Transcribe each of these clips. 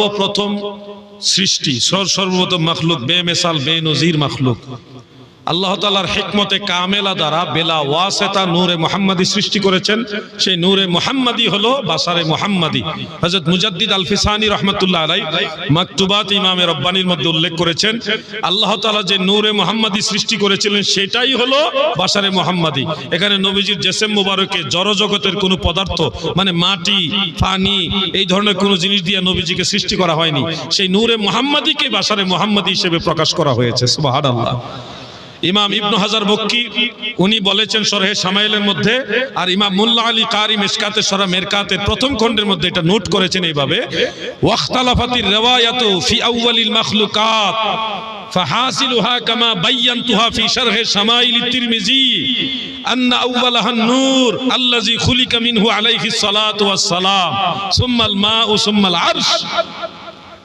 সর্বপ্রথম সৃষ্টি সর- সর্বপ্রথম মখলুক বে নজির মখলুক। আল্লাহ তালার হিকমতে কামেলা দ্বারা বেলা ওয়াসেতা নূরে মোহাম্মদী সৃষ্টি করেছেন। সেই নূরে মোহাম্মদী হলো বাসারে মোহাম্মদী। হজরত মুজাদ্দিদ আল ফিসানি রহমতুল্লাহ আলাই মাকতুবাত ইমামে রব্বানির মধ্যে উল্লেখ করেছেন, আল্লাহ তালা যে নূরে মোহাম্মদী সৃষ্টি করেছিলেন সেটাই হলো বাসারে মোহাম্মদী। এখানে নবীজির জেসেম মুবারকে জড়জগতের কোনো পদার্থ মানে মাটি, পানি, এই ধরনের কোনো জিনিস দিয়ে নবীজিকে সৃষ্টি করা হয়নি। সেই নূরে মোহাম্মদীকে বাসারে মোহাম্মদী হিসেবে প্রকাশ করা হয়েছে, সুবহানাল্লাহ। ইমাম ইবনু হাজার বক্কি উনি বলেছেন সরহে সামাইলের মধ্যে আর ইমাম মুল্লা আলী কারি মেশকাতে সরা মেরকাতের প্রথম খণ্ডের মধ্যে এটা নোট করেছেন এইভাবে ওয়াখতালাফাতির রিওয়ায়াতু ফি আউয়ালিল মাখলুকাত فحاصلها كما بينتها في شرح شمائل الترمذي أن أولها النور الذي خلق منه عليه الصلاة والسلام ثم الماء ثم العرش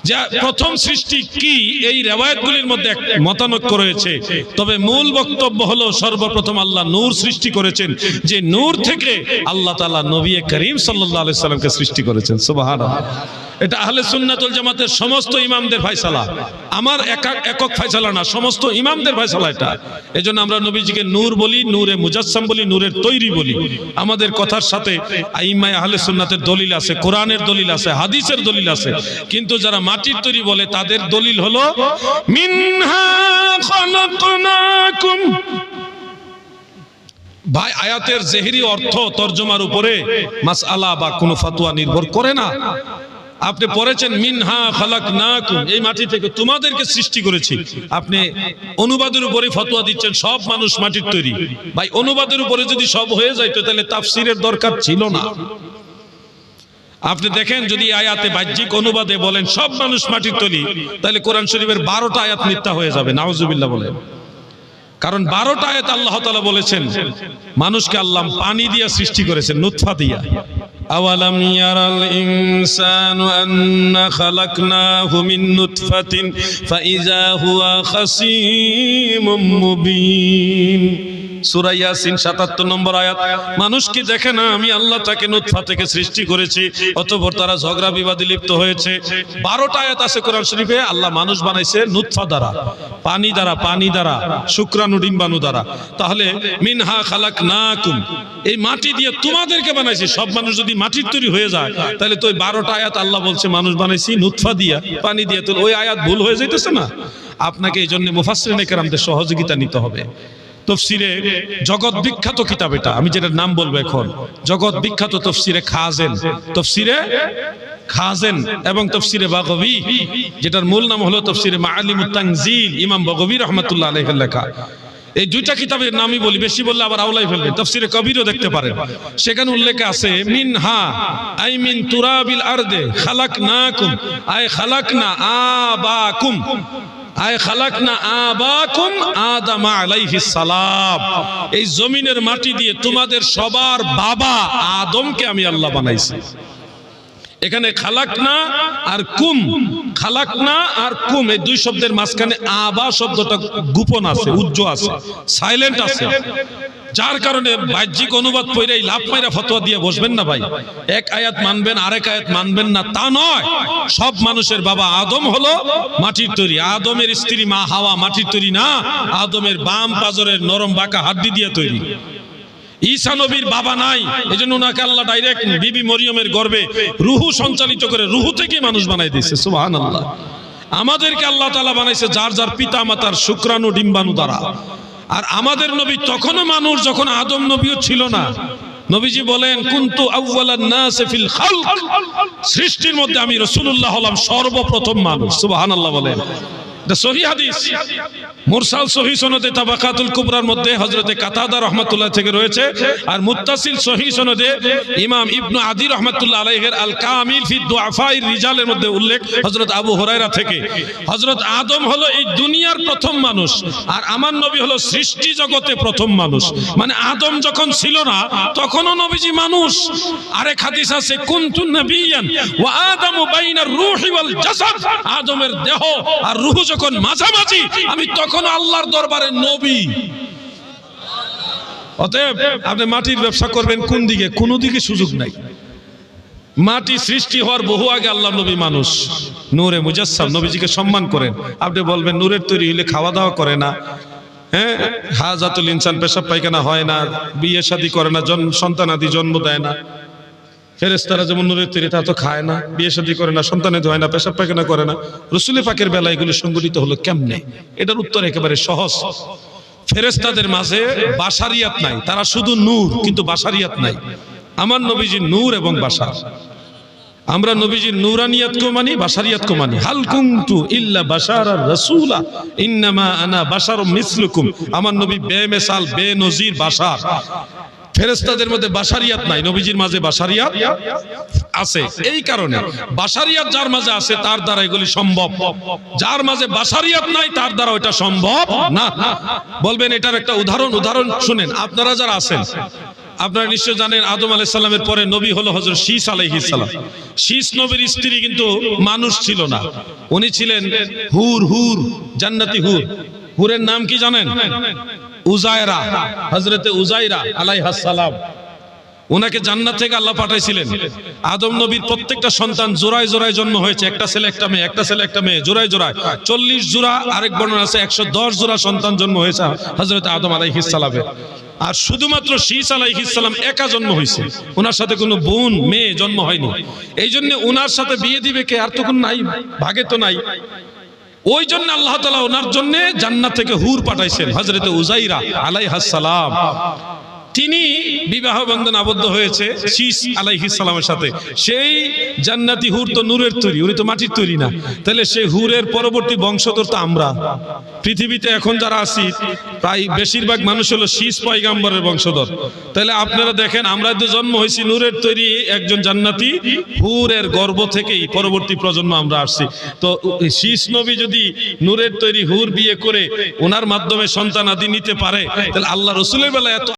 যা প্রথম সৃষ্টি কি, এই রেওয়ায়তগুলির মধ্যে এক মতানৈক্য রয়েছে। তবে মূল বক্তব্য হলো, সর্বপ্রথম আল্লাহ নূর সৃষ্টি করেছেন, যে নূর থেকে আল্লাহ তাআলা নবী করিম সাল্লাল্লাহু আলাইহি সাল্লামকে সৃষ্টি করেছেন। সুবহানাল্লাহ। এটা আহলে সুন্নাতুল জামাতের সমস্ত ইমামদের ফয়সালা। আমার একক ফয়সালা না, সমস্ত ইমামদের ফয়সালা এটা। এজন্য আমরা নবীজিকে নূর বলি, নূরে মুজাসসাম বলি, নূরের তৈরি বলি। আমাদের কথার সাথে আইমায় আহলে সুন্নাতের দলিল আছে, কোরআনের দলিল আছে, হাদিসের দলিল আছে। কিন্তু যারা মাটির তৈরি বলে, তাদের দলিল হলো, মিনহা খলাকনাকুম। ভাই, আয়াতের জেহেরি অর্থ তর্জমার উপরে মাসআলা বা কোনো ফতোয়া নির্ভর করে না। আপনি পড়েছেন, মিনহা খালাক নাকুম এই মাটি থেকে তোমাদেরকে সৃষ্টি করেছি। আপনি অনুবাদের উপরে ফতোয়া দিচ্ছেন, সব মানুষ মাটির তৈরি। ভাই, অনুবাদের উপরে যদি সব হয়ে যাইতো, তাহলে তাফসিরের দরকার ছিল না। আপনি দেখেন, যদি আয়াতে বাহ্যিক অনুবাদে বলেন, সব মানুষ মাটির তৈরি, তাহলে কোরআন শরীফের বারোটা আয়াত মিথ্যা হয়ে যাবে, নাউজুবিল্লাহ বলেন। কারণ বারোটা আয়াত আল্লাহ তালা বলেছেন, মানুষকে আল্লাহ পানি দিয়া সৃষ্টি করেছেন নুৎফা দিয়া। আওয়ালাম ইয়ারাল ইনসানু আন্না খালাকনাহু মিন নুতফাতিন ফাইজা হুয়া খাসীমুম মুবিন। সূরা ইয়াসিন 77 নম্বর আয়াত, মানুষ কি দেখে না আমি আল্লাহ তাকে থেকে সৃষ্টি করেছি তারা ঝগড়া বিবাদে লিপ্ত হয়েছে? 12টা আয়াত আছে কোরআন শরীফে, আল্লাহ মানুষ বানাইছে দ্বারা, পানি দ্বারা পানি দ্বারা দ্বারা। তাহলে, মিনহা এই মাটি দিয়ে তোমাদেরকে বানাইছি, সব মানুষ যদি মাটির তৈরি হয়ে যায়, তাহলে তো ওই বারোটা আয়াত আল্লাহ বলছে, মানুষ বানাইছি নুৎফা দিয়া, পানি দিয়া তো ওই আয়াত ভুল হয়ে যাইতেছে না? আপনাকে এই জন্য মুফাসরিন কেরামদের সহযোগিতা নিতে হবে। তফসিরে জগৎ বিখ্যাত কিতাব এটা, আমি যেটার নাম বলব এখন। জগৎ বিখ্যাত তফসিরে খাজেন। তফসিরে খাজেন এবং তফসিরে বাগবি, যেটার মূল নাম হলো তফসিরে মাআলিমুত তানজিল, ইমাম বাগবি রহমাতুল্লাহ আলাইহির লেখা। এই দুইটা কিতাবের নামই বলি, বেশি বললে আবার আওলাই ফেলবে তফসিরে কবিরও দেখতে পারেন। সেখানে উল্লেখ আছে মিন হা আই মিন তুরাবিল আরদে খালাক না কুম আই খালাকনা আবাকুম। আয় খালাকনা আবাকুম আদম আলাইহিস সালাম। এই জমিনের মাটি দিয়ে তোমাদের সবার বাবা আদমকে আমি আল্লাহ বানাইছি। এখানে খালাকনা আর কুম, খালাকনা আর কুম, এই দুই শব্দের মাঝখানে আবা শব্দটা গোপন আছে উজ্জ্ব আছে সাইলেন্ট আছে। যার কারণে বাহ্যিক অনুবাদ পইরাই লাভ মাইরা ফতোয়া দিয়ে বসবেন না ভাই। এক আয়াত মানবেন, আরেক আয়াত মানবেন না, তা নয়। সব মানুষের বাবা আদম হলো মাটির তৈরি। আদমের স্ত্রী মা হাওয়া মাটির তৈরি না, আদমের বাম পাজরের নরম বাঁকা হাড্ডি দিয়ে তৈরি। ঈসা নবীর বাবা নাই এই জন্য ওনাকে আল্লাহ ডাইরেক্ট বিবি মরিয়মের গর্বে রুহু সঞ্চালিত করে রুহু থেকে মানুষ বানাই দিয়েছে সুবাহান আল্লাহ আমাদেরকে আল্লাহ তালা বানাইছে যার যার পিতা মাতার শুক্রাণু ডিম্বাণু দ্বারা। আর আমাদের নবী তখনও মানুষ যখন আদম নবীও ছিল না। নবীজি বলেন, কুন্তু সৃষ্টির মধ্যে আমি রাসূলুল্লাহ হলাম সর্বপ্রথম মানুষ। সুবহানাল্লাহ বলেন। সনদে তাবাকাতুল মধ্যে রাহমাতুল্লাহ থেকে রয়েছে আর ইমাম মধ্যে উল্লেখ হযরত আবু থেকে। হযরত আদম এই দুনিয়ার প্রথম মানুষ আর আমার নবী হলো সৃষ্টি জগতে প্রথম মানুষ। মানে আদম যখন ছিল না, তখনও নবীজি মানুষ। আরেক হাদিস আছে, কুনতু আদমের দেহ আর রূহ যখন মাঝামাঝি, আমি তখন আল্লাহর দরবারে নবী। অতএব আপনি মাটির ব্যবসা করবেন কোন দিকে? কোনো দিকে সুযোগ নাই। মাটি সৃষ্টি হওয়ার বহু আগে আল্লাহ নবী মানুষ। নূরে মুজাসসাম নবীজিকে সম্মান করেন। আপনি বলবেন, নূরের তৈরি হইলে খাওয়া দাওয়া করে না। হ্যাঁ হাজাতুল ইনসান পেশাব পায়খানা হয় না, বিয়ে শাদী করে না, জন সন্তান আদি জন্ম দেয় না। ফেরেস্তারা যেমন নূরের তীরে তা তো খায় না, বিয়ে শাদী করে না সন্তানে হয় না, পেশাব পায়খানা করে না, রসুলের পাকের বেলা এগুলি সংগঠিত হলো কেমনে? এটার উত্তর একেবারে সহজ। ফেরেস্তাদের মাঝে বাসারিয়াত নাই, তারা শুধু নূর, কিন্তু বাসারিয়াত নাই। আমার নবীজি নূর এবং বাসার আমরা নবীজির নূরানিয়াতকে মানি বাসারিয়াতকে মানি। হাল কুনতু ইল্লা বাশারার রাসূলা, ইন্নামা আনা বাশারুম মিসলুকুম। আমার নবী বেমিসাল, বেনজির বাশার। ফেরেশতাদের মধ্যে বাসারিয়াত নাই, নবীজির মাঝে বাসারিয়াত আছে। এই কারণে বাসারিয়াত যার মাঝে আছে, তার দ্বারা এগুলি সম্ভব। যার মাঝে বাসারিয়াত নাই, তার দ্বারা ওটা সম্ভব না। বলবেন, এটার একটা উদাহরণ উদাহরণ শুনেন। আপনারা যারা আছেন, আপনারা নিশ্চয় জানেন, আদম আলাইহিস সালামের পরে নবী হলো হযরত শীস আলাইহিস সালাম। শীস নবীর স্ত্রী কিন্তু মানুষ ছিল না। উনি ছিলেন হুর হুর, জান্নাতি হুর। হুরের নাম কি জানেন? উজায়রা হজরতে উজাইরা আলাইহাস সালাম। ওনাকে জান্নাত থেকে আল্লাহ পাঠাইছিলেন। আদম নবীর প্রত্যেকটা সন্তান জোড়ায় জোড়ায় জন্ম হয়েছে। একটা ছেলে, একটা মেয়ে, একটা ছেলে, একটা মেয়ে, জোড়ায় জোড়ায়। চল্লিশ জোড়া, আরেক বর্ণনা আছে, একশো দশ জোড়া সন্তান জন্ম হয়েছে হজরত আদম আলাইহিসালামের আর শুধুমাত্র শীষ আলাইহিসালাম একা জন্ম হয়েছে। ওনার সাথে কোনো বোন, মেয়ে জন্ম হয়নি। এই জন্য ওনার সাথে বিয়ে দিবে কে? আর তো কোনো নাই, ভাগে তো নাই। ওই জন্য আল্লাহ তালা ওনার জন্য জান্নাত থেকে হুর পাঠাইছেন হজরত উজাইরা আলাই আলাইহাসালাম তিনি বিবাহ বন্ধন আবদ্ধ হয়েছে শীষ আলাইহিস সালামের সাথে। সেই জান্নাতি হুর তো নূরের তৈরি, উনি তো মাটির তৈরি না। তাহলে সেই হুরের পরবর্তী বংশধর তো আমরা। পৃথিবীতে এখন যারা আছি, প্রায় বেশিরভাগ মানুষ হলো শীষ পয়গাম্বরের বংশধর। তাহলে আপনারা দেখেন, আমরা তো জন্ম হয়েছি, নূরের তৈরি একজন জান্নাতি হুরের গর্ভ থেকেই পরবর্তী প্রজন্ম আমরা আসছি। তো শীষ নবী যদি নূরের তৈরি হুর বিয়ে করে, ওনার মাধ্যমে সন্তান আদি নিতে পারে, তাহলে আল্লাহ রসুলের বেলায় এত